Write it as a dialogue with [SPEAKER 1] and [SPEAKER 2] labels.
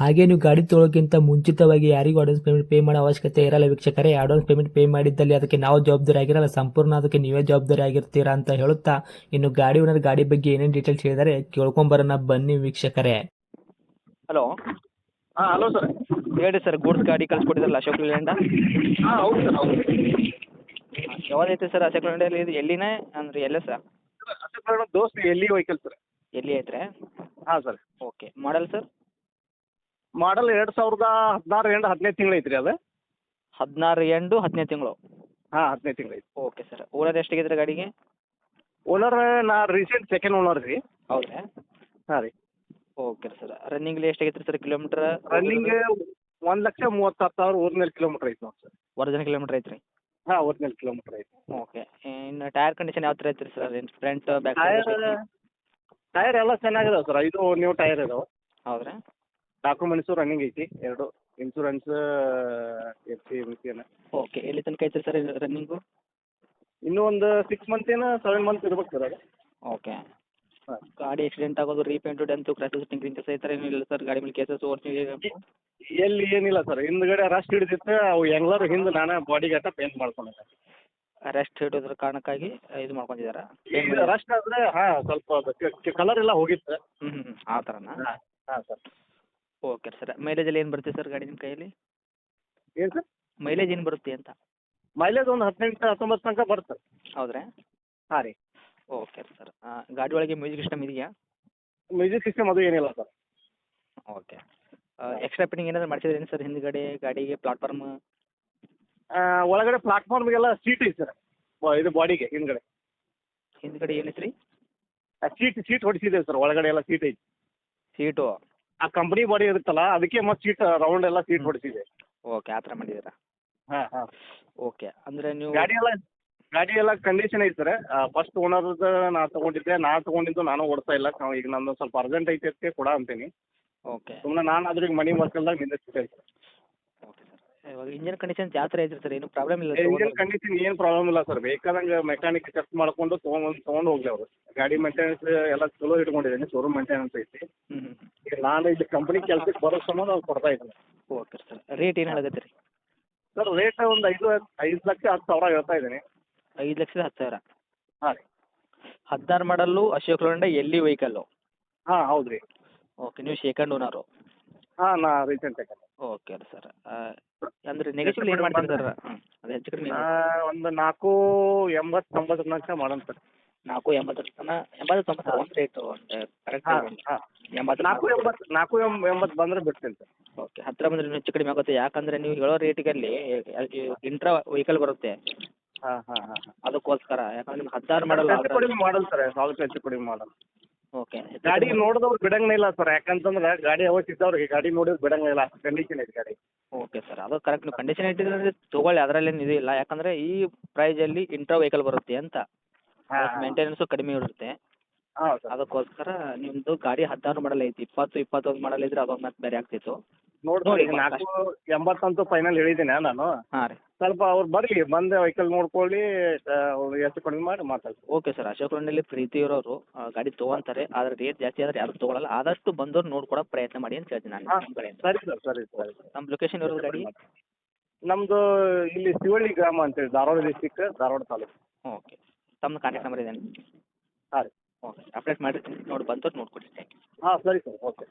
[SPEAKER 1] ಹಾಗೆ ನೀವು ಗಾಡಿ ತೊಳೋಕ್ಕಿಂತ ಮುಂಚಿತವಾಗಿ ಯಾರಿಗೂ ಅಡ್ವಾನ್ಸ್ ಪೇಮೆಂಟ್ ಪೇ ಮಾಡೋ ಅವಶ್ಯಕತೆ ಇರಲ್ಲ ವೀಕ್ಷಕರೇ. ಅಡ್ವಾನ್ಸ್ ಪೇಮೆಂಟ್ ಪೇ ಮಾಡಿದ್ದಲ್ಲಿ ಅದಕ್ಕೆ ನಾವು ಜವಾಬ್ದಾರಿ ಆಗಿರಲ್ಲ. ಸಂಪೂರ್ಣ ಅದಕ್ಕೆ ನೀವೇ ಜವಾಬ್ದಾರಿ ಆಗಿರ್ತೀರಾ ಅಂತ ಹೇಳುತ್ತಾ ಇನ್ನು ಗಾಡಿ ಓನರ್ ಗಾಡಿ ಬಗ್ಗೆ ಏನೇನು ಡೀಟೇಲ್ಸ್ ಹೇಳಿದರೆ ಕೇಳ್ಕೊಂಬರೋಣ ಬನ್ನಿ ವೀಕ್ಷಕರೇ.
[SPEAKER 2] ಹಲೋ
[SPEAKER 3] ಹಾಂ ಹಲೋ ಸರ್
[SPEAKER 2] ಹೇಳಿ ಸರ್ ಗೂಡ್ಸ್ ಗಾಡಿ ಕಳ್ಸಿಕೊಟ್ಟಿದ್ರಲ್ಲ ಅಶೋಕ್ ಲೇಲ್ಯಾಂಡ
[SPEAKER 3] ಹಾಂ ಹೌದು ಸರ್ ಹೌದು.
[SPEAKER 2] ಯಾವ್ದೈತೆ ಸರ್ ಅಶೋಕ್ ಲೇಲ್ಯಾಂಡ್ ಇದು ಎಲ್ಲಿನೇ? ಅಂದ್ರೆ ಎಲ್ಲ ಸರ್
[SPEAKER 3] ಅಶೋಕ್ ಲೇಲ್ಯಾಂಡ್ ದೋಸ್ತ್ ಎಲ್ಲಿ ವೆಹಿಕಲ್ ಸರ್
[SPEAKER 2] ಎಲ್ಲಿ ಐತ್ರೆ?
[SPEAKER 3] ಹಾಂ sir
[SPEAKER 2] okay model sir
[SPEAKER 3] model ಎರಡ್ ಸಾವಿರದ ಹದಿನಾರು ಎಂಡ್ ಹದಿನೈದು ತಿಂಗಳು ಐತ್ರಿ ಅದು?
[SPEAKER 2] ಹದಿನಾರು ಎಂಟು ಹದಿನೈದು ತಿಂಗಳು.
[SPEAKER 3] ಹಾ ಹದಿನೈದು ತಿಂಗಳು ಐತಿ
[SPEAKER 2] ಓಕೆ ಸರ್ ಓನರ್ ಎಷ್ಟಾಗಿದ್ರೆ ಗಾಡಿಗೆ?
[SPEAKER 3] ಓನರ್ ನಾ ರೀಸೆಂಟ್ ಸೆಕೆಂಡ್ ಓನರ್ ರೀ.
[SPEAKER 2] ಹೌದಾ
[SPEAKER 3] ಹಾಂ ರೀ.
[SPEAKER 2] ಓಕೆ ಸರ್ ರನ್ನಿಂಗ್ ಎಷ್ಟಾಗೈತ್ರಿ ಸರ್ ಕಿಲೋಮೀಟರ್
[SPEAKER 3] ರನ್ನಿಂಗ್ ಒಂದ್ ಲಕ್ಷ ಮೂವತ್ತ ಸಾವಿರ ಒರಿಜಿನಲ್ ಕಿಲೋಮೀಟರ್ ಐತಿ ನೋಡಿ ಸರ್
[SPEAKER 2] ಒರಿಜಿನಲ್ ಕಿಲೋಮೀಟರ್ ಐತ್ರಿ?
[SPEAKER 3] ಹಾ ಒರಿಜಿನಲ್ ಕಿಲೋಮೀಟರ್ ಐತಿ.
[SPEAKER 2] ಓಕೆ ಇನ್ನು ಟೈರ್ ಕಂಡೀಷನ್ ಯಾವ ತರ ಐತ್ರಿ sir front back
[SPEAKER 3] tyre tyre ಎಲ್ಲ ಚೆನ್ನಾಗಿದಾವೆ ಸರ್ ಐದು ನ್ಯೂ ಟೈರ್ ಇದಾವೆ.
[SPEAKER 2] ಹೌದ್ರಾ?
[SPEAKER 3] ಡಾಕ್ಯುಮೆಂಟ್ಸು ರನ್ನಿಂಗ್ ಐತಿ ಎರಡು insurance F C M C
[SPEAKER 2] okay ಎಲ್ಲಿ ತನಕ ಐತೆ ಸರ್ ರನ್ನಿಂಗು
[SPEAKER 3] ಇನ್ನೂ ಒಂದು ಸಿಕ್ಸ್ ಮಂತ್ ಏನೋ ಸೆವೆನ್ ಮಂತ್ ಇರ್ಬೇಕು ಸರ್ ಅದು.
[SPEAKER 2] ಓಕೆ
[SPEAKER 3] ಹಾಂ.
[SPEAKER 2] ಗಾಡಿ ಆಕ್ಸಿಡೆಂಟ್ ಆಗೋದು ರೀಪೇಂಟು ಡೆಂತು ಕ್ರಾಸಸ್ ಟಿಂಕ್ರಿಂಗ್ ಕೆಲಸ ಏನೂ ಏನಿಲ್ಲ ಸರ್ ಗಾಡಿ ಮೇಲೆ ಕೇಸಸ್ ಓಡಿಸಿ
[SPEAKER 3] ಎಲ್ಲಿ ಏನಿಲ್ಲ ಸರ್ ಹಿಂದ್ಗಡೆ ರಸ್ಟ್ ಹಿಡಿದಿತ್ತು ಅವು ಹೆಂಗ್ಲಾರು ಹಿಂದೆ ನಾನು ಬಾಡಿ ಗಟ್ಟ ಪೇಂಟ್ ಮಾಡ್ಕೊಂಡೆ
[SPEAKER 2] ರೆಸ್ಟ್ ಹಿಡಿದ್ರ ಕಾರಣಕ್ಕಾಗಿ ಇದು
[SPEAKER 3] ಮಾಡ್ಕೊಂಡಿದಾರ? ರಸ್ಟ್ ಆದರೆ ಹಾಂ ಸ್ವಲ್ಪ ಕಲರ್ ಎಲ್ಲ ಹೋಗಿತ್ತು.
[SPEAKER 2] ಹ್ಞೂ ಹ್ಞೂ ಆ ಥರನಾ?
[SPEAKER 3] ಹಾಂ ಸರ್.
[SPEAKER 2] ಓಕೆ ಸರ್ ಮೈಲೇಜಲ್ಲಿ ಏನು ಬರುತ್ತೆ ಸರ್ ಗಾಡಿ ನಿಮ್ಮ ಕೈಯಲ್ಲಿ?
[SPEAKER 3] ಏನು ಸರ್
[SPEAKER 2] ಮೈಲೇಜ್ ಏನು ಬರುತ್ತೆ ಅಂತ?
[SPEAKER 3] ಮೈಲೇಜ್ ಒಂದು ಹದಿನೆಂಟು ಹತ್ತೊಂಬತ್ತು ತನಕ ಬರುತ್ತೆ.
[SPEAKER 2] ಹೌದ್ರಾ?
[SPEAKER 3] ಹಾಂ ರೀ.
[SPEAKER 2] ಓಕೆ ಸರ್ ಗಾಡಿ ಒಳಗೆ ಮ್ಯೂಸಿಕ್ ಸಿಸ್ಟಮ್ ಇದೆಯಾ?
[SPEAKER 3] ಮ್ಯೂಸಿಕ್ ಸಿಸ್ಟಮ್ ಅದು ಏನಿಲ್ಲ ಸರ್
[SPEAKER 2] ಓಕೆ ಎಕ್ಸ್ಟ್ರಾ ಪಿನ್ನಿಂಗ್ ಏನಾದರೂ ಮಾಡಿಸಿದ್ರೇನು ಸರ್ ಹಿಂದ್ಗಡೆ ಗಾಡಿಗೆ ಪ್ಲಾಟ್ಫಾರ್ಮ್
[SPEAKER 3] ಒಳಗಡೆ ಪ್ಲಾಟ್ಫಾರ್ಮ್ಗೆಲ್ಲ ಸೀಟ್ ಐತಿ ಸರ್ ಇದು ಬಾಡಿಗೆ ಹಿಂದ್ಗಡೆ.
[SPEAKER 2] ಹಿಂದ್ಗಡೆ ಏನೈತೆ ರೀ
[SPEAKER 3] ಸೀಟ್ ಸೀಟ್ ಹೊಡಿಸಿದ್ದೇವೆ ಸರ್ ಒಳಗಡೆ ಎಲ್ಲ ಸೀಟ್ ಐತಿ.
[SPEAKER 2] ಸೀಟು
[SPEAKER 3] ಆ ಕಂಪ್ನಿ ಬಾಡಿ ಇರುತ್ತಲ್ಲ ಅದಕ್ಕೆ ಮತ್ತೆ ಸೀಟ್ ರೌಂಡ್ ಎಲ್ಲ ಸೀಟ್ ಹೊಡಿಸಿದೆ.
[SPEAKER 2] ಓಕೆ ಆ ಥರ ಮಾಡಿದ್ದೀರಾ?
[SPEAKER 3] ಹಾಂ ಹಾಂ.
[SPEAKER 2] ಓಕೆ ಅಂದರೆ ನೀವು
[SPEAKER 3] ಗಾಡಿ ಎಲ್ಲ ಗಾಡಿ ಎಲ್ಲ ಕಂಡೀಷನ್ ಐತೆ ಸರ್. ಫಸ್ಟ್ ಓನರ್ದು ನಾ ತೊಗೊಂಡಿದ್ದೆ ನಾ ತಗೊಂಡಿದ್ದು ನಾನು ಓಡಿಸ್ತಾ ಇಲ್ಲ. ನಾವು ಈಗ ನಂದು ಸ್ವಲ್ಪ ಅರ್ಜೆಂಟ್ ಐತೆ ಅದಕ್ಕೆ ಕೊಡ ಅಂತೀನಿ.
[SPEAKER 2] ಓಕೆ.
[SPEAKER 3] ಸುಮ್ಮನೆ ನಾನು ಅದ್ರ ಈಗ ಮನಿ
[SPEAKER 2] ಓಕೆ ಸರ್ ಇವಾಗ ಇಂಜಿನ್ ಕಂಡೀಷನ್ ಯಾವ ಥರ ಐತ್ರಿ ಸರ್ ಏನು ಪ್ರಾಬ್ಲಮ್ ಇಲ್ಲ
[SPEAKER 3] ಇಂಜಿನ್? ಕಂಡೀಷನ್ ಏನು ಪ್ರಾಬ್ಲಮ್ ಇಲ್ಲ ಸರ್ ಬೇಕಾದಂಗೆ ಮೆಕ್ಯಾನಿಕ್ ಚೆಕ್ ಮಾಡ್ಕೊಂಡು ತೊಗೊಂಡ್ ತೊಗೊಂಡು ಹೋಗ್ಲಿ ಅವರು. ಗಾಡಿ ಮೇಂಟೆನೆನ್ಸ್ ಎಲ್ಲ ಚಲೋ ಇಟ್ಕೊಂಡಿದ್ದೀನಿ ಶೋರೂಮ್ ಮೇಂಟೆನೆನ್ಸ್ ಐತಿ. ಈಗ ನಾನು ಇಲ್ಲಿ ಕಂಪ್ನಿ ಕೆಲ್ಸಕ್ಕೆ ಬರೋ ಸಂಬಂಧ ಅವ್ರು ಕೊಡ್ತಾ ಇದ್ದೀನಿ
[SPEAKER 2] ಓಕೆ ಸರ್ ರೇಟ್ ಏನು ಹೇಳಕತ್ತೀರಿ?
[SPEAKER 3] ಸರ್ ರೇಟ್ ಒಂದು ಐದು ಐದು ಲಕ್ಷ ಹತ್ತು ಸಾವಿರ ಹೇಳ್ತಾ ಇದ್ದೀನಿ.
[SPEAKER 2] ಐದು ಲಕ್ಷದ ಹತ್ತು ಸಾವಿರ?
[SPEAKER 3] ಹಾಂ ರೀ.
[SPEAKER 2] ಹದಿನಾರು ಮಾಡಲ್ಲು ಅಶೋಕ್ ಲೋಂಡ ಎಲ್ಲಿ ವೆಹಿಕಲ್ಲು
[SPEAKER 3] ಹಾಂ ಹೌದು ರೀ
[SPEAKER 2] ಓಕೆ ನೀವು ಸೆಕೆಂಡ್ ಓನರು
[SPEAKER 3] ಹಾಂ ನಾ ರೀಸೆಂಟ್
[SPEAKER 2] ಓಕೆ ಸರ್ ಅಂದರೆ ನೆಗೆಟಿವ್ ಏನು ಮಾಡ್ತೀರಿ? ಸರ್ ಅದು ಹೆಚ್ಚು ಕಡಿಮೆ
[SPEAKER 3] ಒಂದು ನಾಲ್ಕು ಎಂಬತ್ತು ತೊಂಬತ್ತು ತನಕ ಮಾಡೋಣ ಸರ್.
[SPEAKER 2] ನಾಲ್ಕು ಎಂಬತ್ತರ ತನಕ? ಎಂಬತ್ತು ತೊಂಬತ್ತು ಒಂದು ರೇಟು ಒಂದು ಕರೆಕ್ಟ್
[SPEAKER 3] ಹಾಂ ಹಾಂ.
[SPEAKER 2] ಎಂಬತ್ತು
[SPEAKER 3] ನಾಲ್ಕು ಎಂಬತ್ತು ನಾಲ್ಕು ಎಂಬತ್ತು ಬಂದರೆ ಬಿಡ್ತೀನಿ ಸರ್.
[SPEAKER 2] ಓಕೆ ಹತ್ತಿರ ಬಂದ್ರೆ ಇನ್ನೂ ಹೆಚ್ಚು ಕಡಿಮೆ ಆಗುತ್ತೆ. ಯಾಕಂದ್ರೆ ನೀವು ಹೇಳೋ ರೇಟಿಗಲ್ಲಿ ಇಂಟ್ರಾ ವೆಹಿಕಲ್ ಬರುತ್ತೆ.
[SPEAKER 3] ಹಾಂ ಹಾಂ ಹಾಂ
[SPEAKER 2] ಅದಕ್ಕೋಸ್ಕರ ಯಾಕಂದ್ರೆ ನಿಮ್ಗೆ ಹದಿನಾರು ಮಾಡಲ್ಲ
[SPEAKER 3] ಹೆಚ್ಚು ಕಡಿಮೆ ಮಾಡಲ್ ಸರ್ ಸ್ವಲ್ಪ ಹೆಚ್ಚು ಕಡಿಮೆ ಮಾಡಲ್
[SPEAKER 2] ಓಕೆ
[SPEAKER 3] ಗಾಡಿ ನೋಡಿದವ್ರು ಬಿಡಂಗಿಲ್ಲ ಇಲ್ಲ ಸರ್ ಯಾಕಂತಂದ್ರೆ ಗಾಡಿ ಅವತ್ತಿದ್ದವ್ರಿಗೆ ಗಾಡಿ ನೋಡಿದ್ರು ಬಿಡಂಗಿಲ್ಲ. ಕಂಡೀಷನ್ ಐತೆ ಗಾಡಿ.
[SPEAKER 2] ಓಕೆ ಸರ್ ಅದು ಕರೆಕ್ಟ್ ನೀವು ಕಂಡೀಷನ್ ಇಟ್ಟಿದ್ರೆ ತೊಗೊಳ್ಳಿ. ಅದರಲ್ಲೇನು ಇದು ಇಲ್ಲ. ಯಾಕಂದರೆ ಈ ಪ್ರೈಸಲ್ಲಿ ಇಂಟ್ರಾ ವೆಹಿಕಲ್ ಬರುತ್ತೆ ಅಂತ. ಮೇಂಟೆನೆನ್ಸು ಕಡಿಮೆ ಇರುತ್ತೆ. ಅದಕ್ಕೋಸ್ಕರ ನಿಮ್ಮದು ಗಾಡಿ ಹದಿನಾರು ಮಾಡಲ್ ಐತಿ. ಇಪ್ಪತ್ತು ಇಪ್ಪತ್ತೊಂದು ಮಾಡಲ್ ಇದ್ರೆ ಅವಾಗ ಮತ್ತೆ ಬೇರೆ ಆಗ್ತಿತ್ತು.
[SPEAKER 3] ನೋಡಿ ನಾಲ್ಕು ಎಂಬತ್ತಂತೂ ಫೈನಲ್ ಹೇಳಿದ್ದೀನಿ ನಾನು.
[SPEAKER 2] ಹಾಂ ರೀ.
[SPEAKER 3] ಸ್ವಲ್ಪ ಅವ್ರು ಬರ್ಲಿ ಬಂದು ವೆಹಿಕಲ್ ನೋಡ್ಕೊಳ್ಳಿ ಅವ್ರು ಹೆಚ್ಚು ಕಡಿಮೆ ಮಾಡಿ ಮಾತಾಡ್ತೀವಿ
[SPEAKER 2] ಓಕೆ ಸರ್ ಅಶೋಕ್ ರೋಡ್ನಲ್ಲಿ ಪ್ರೀತಿ ಇರೋರು ಆ, ಗಾಡಿ ತೊಗೊಂತಾರೆ ಆದ್ರೆ ರೇಟ್ ಜಾಸ್ತಿ ಆದರೆ ಯಾರು ತೊಗೊಳಲ್ಲ. ಆದಷ್ಟು ಬಂದವ್ರು ನೋಡ್ಕೊಡೋ ಪ್ರಯತ್ನ ಮಾಡಿ ಅಂತ ಹೇಳ್ತೀನಿ ನಾನು
[SPEAKER 3] ಹಾಂ
[SPEAKER 2] ನಿಮ್ಮ ಕಡೆಯಿಂದ.
[SPEAKER 3] ಸರಿ ಸರ್ ಸರಿ ಸರಿ.
[SPEAKER 2] ನಮ್ಮ ಲೊಕೇಶನ್ ಇರೋದು ಗಾಡಿ?
[SPEAKER 3] ನಮ್ಮದು ಇಲ್ಲಿ ಶಿವಳ್ಳಿ ಗ್ರಾಮ ಅಂತೇಳಿ ಧಾರವಾಡ ಡಿಸ್ಟಿಕ್ ಧಾರವಾಡ ತಾಲೂಕು.
[SPEAKER 2] ಓಕೆ ತಮ್ಮ ಕಾಂಟ್ಯಾಕ್ಟ್ ನಂಬರ್ ಇದೆ
[SPEAKER 3] ಹಾಂ ರೀ.
[SPEAKER 2] ಓಕೆ ಅಪ್ಡೇಟ್ ಮಾಡಿರ್ತೀನಿ ನೋಡಿ ಬಂದವ್ರು ನೋಡ್ಕೊಡಿ. ಥ್ಯಾಂಕ್ ಯು
[SPEAKER 3] ಹಾಂ ಸರಿ ಸರ್ ಓಕೆ.